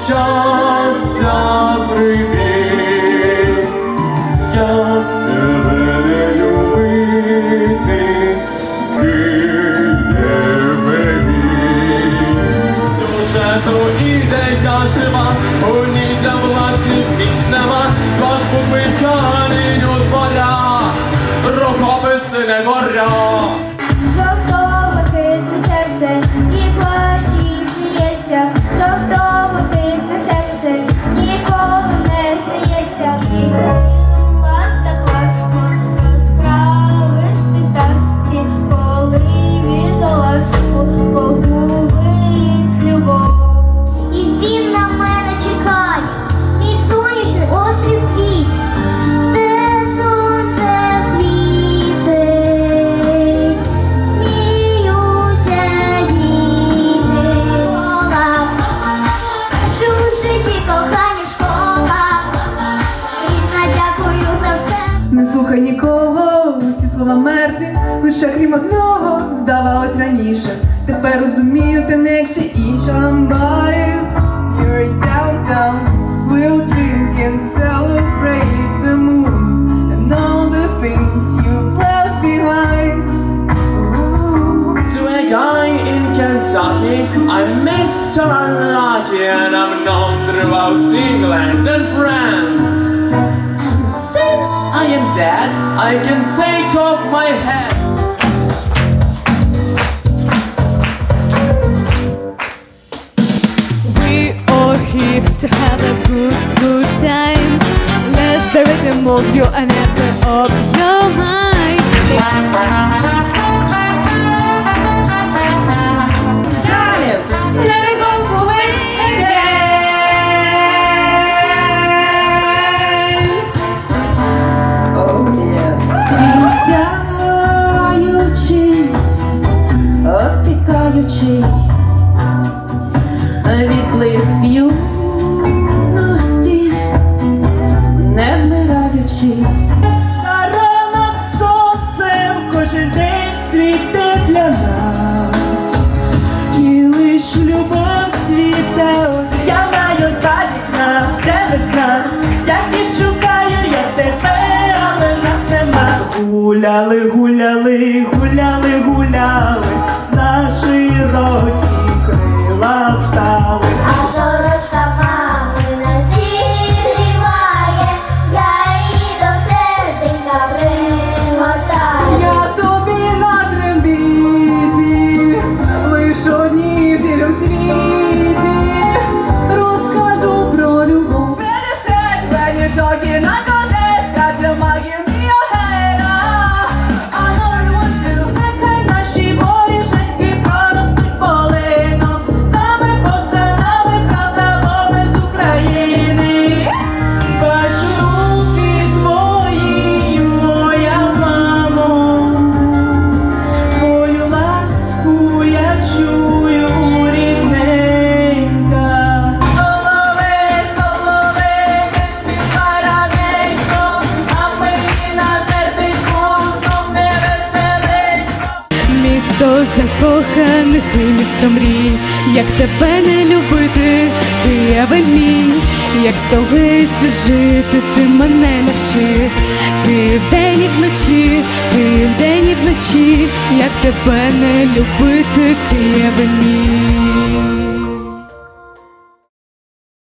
just. лише крім одного здавалось раніше. Тепер розумію, ти не як всі інші. Somebody, you're downtown, we'll drink and celebrate the moon and all the things you've left behind. Ooh. To a guy in Kentucky, I'm Mr. Unlucky and I'm known throughout England and France. since I can take off my hat. We all here to have a good, good time. Let the rhythm move you and of your mind. 气 закоханих місто мрій, як тебе не любити, ти пиявий мій, як столиці жити, ти мене навчи, ти вдень і вночі, ти вдень і вночі, як тебе не любити, пиявий мій.